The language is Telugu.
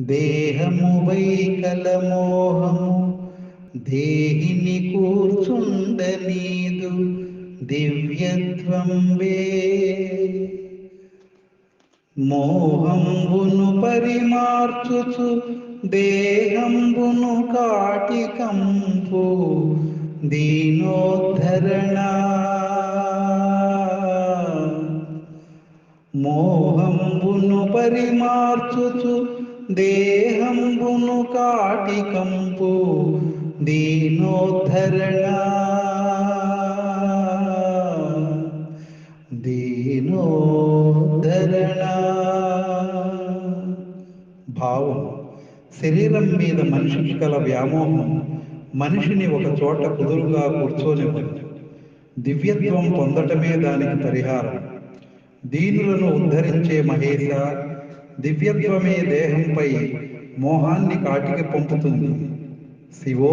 దేహము వైకల మోహము దేహిని కూర్చుండనీదు దివ్యత్వం వే మోహంబును పరిమార్చుచు దేహంబును కాటికంపు దీనోద్ధరణ. మోహంబును పరిమార్చుచు దేహంబును కాటికంపు దీనోద్ధరణ. దీనోద్ధరణ. భావం శరీరం మీద మనిషికి కల వ్యామోహం మనిషిని ఒక చోట కుదురుగా కూర్చోనివ్వదు. దివ్యత్వం పొందటమే దానికి పరిహారం. దీనులను ఉద్ధరించే మహేశ దివ్యత్వమే దేహంపై మోహాన్ని కాటికి పంపుతుంది. శివో